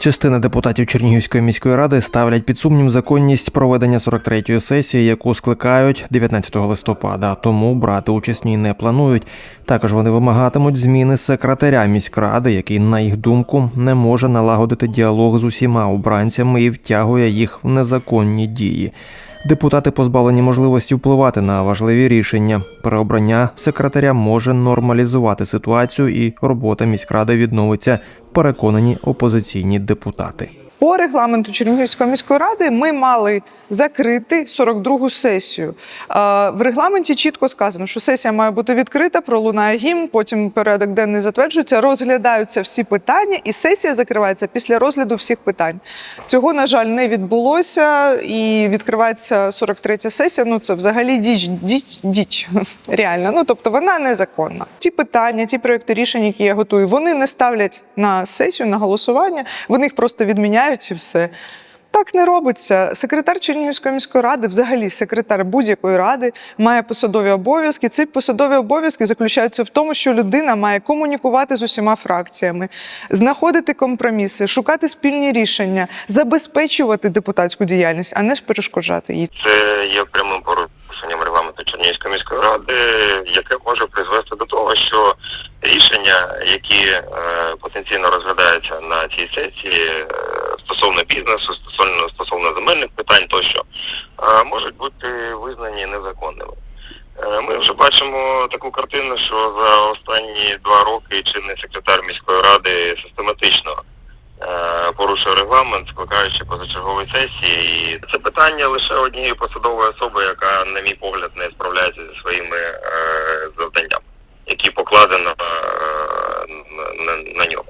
Частина депутатів Чернігівської міської ради ставлять під сумнів законність проведення 43-ї сесії, яку скликають 19 листопада. Тому брати участь в ній не планують. Також вони вимагатимуть зміни секретаря міськради, який, на їх думку, не може налагодити діалог з усіма обранцями і втягує їх в незаконні дії. Депутати позбавлені можливості впливати на важливі рішення. Переобрання секретаря може нормалізувати ситуацію, і робота міськради відновиться. Переконані опозиційні депутати. По регламенту Чернігівської міської ради ми мали закрити 42-гу сесію. В регламенті чітко сказано, що сесія має бути відкрита, пролунає гімн, потім порядок денний затверджується, розглядаються всі питання, і сесія закривається після розгляду всіх питань. Цього, на жаль, не відбулося, і відкривається 43-я сесія. Ну це взагалі діч, діч, діч реально. Ну тобто вона незаконна. Ті питання, ті проекти рішень, які я готую, вони не ставлять на сесію, на голосування, вони їх просто відміняють і все. Так не робиться. Секретар Чернігівської міської ради, взагалі секретар будь-якої ради, має посадові обов'язки. Ці посадові обов'язки заключаються в тому, що людина має комунікувати з усіма фракціями, знаходити компроміси, шукати спільні рішення, забезпечувати депутатську діяльність, а не ж перешкоджати їй. Це є прямим порушенням регламенту Чернігівської міської ради, яке може призвести до того, що рішення, які е, потенційно розглядаються на цій сесії стосовно бізнесу, стосовно стосовно земельних питань, тощо можуть бути визнані незаконними. Е, Ми вже бачимо таку картину, що за останні два роки чинний секретар міської ради систематично е, порушив регламент, скликаючи позачергові сесії. І це питання лише однієї посадової особи, яка, на мій погляд, не справляється зі своїми е, завданнями, які покладено е, на, на, на нього.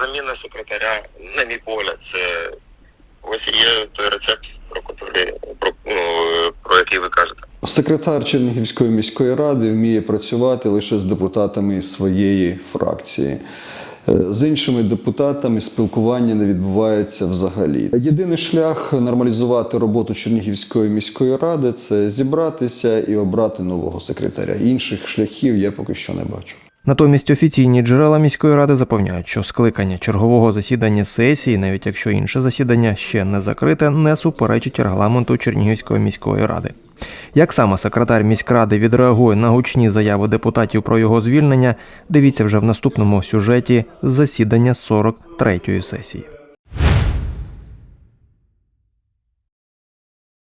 Заміна секретаря, на мій погляд, це ось є той рецепт, про котрий про, ну, про який ви кажете. Секретар Чернігівської міської ради вміє працювати лише з депутатами своєї фракції. Е, З іншими депутатами спілкування не відбувається взагалі. Єдиний шлях нормалізувати роботу Чернігівської міської ради це зібратися і обрати нового секретаря. Інших шляхів я поки що не бачу. Натомість офіційні джерела міської ради запевняють, що скликання чергового засідання сесії, навіть якщо інше засідання ще не закрите, не суперечить регламенту Чернігівської міської ради. Як саме секретар міськради відреагує на гучні заяви депутатів про його звільнення, дивіться вже в наступному сюжеті засідання 43-ї сесії.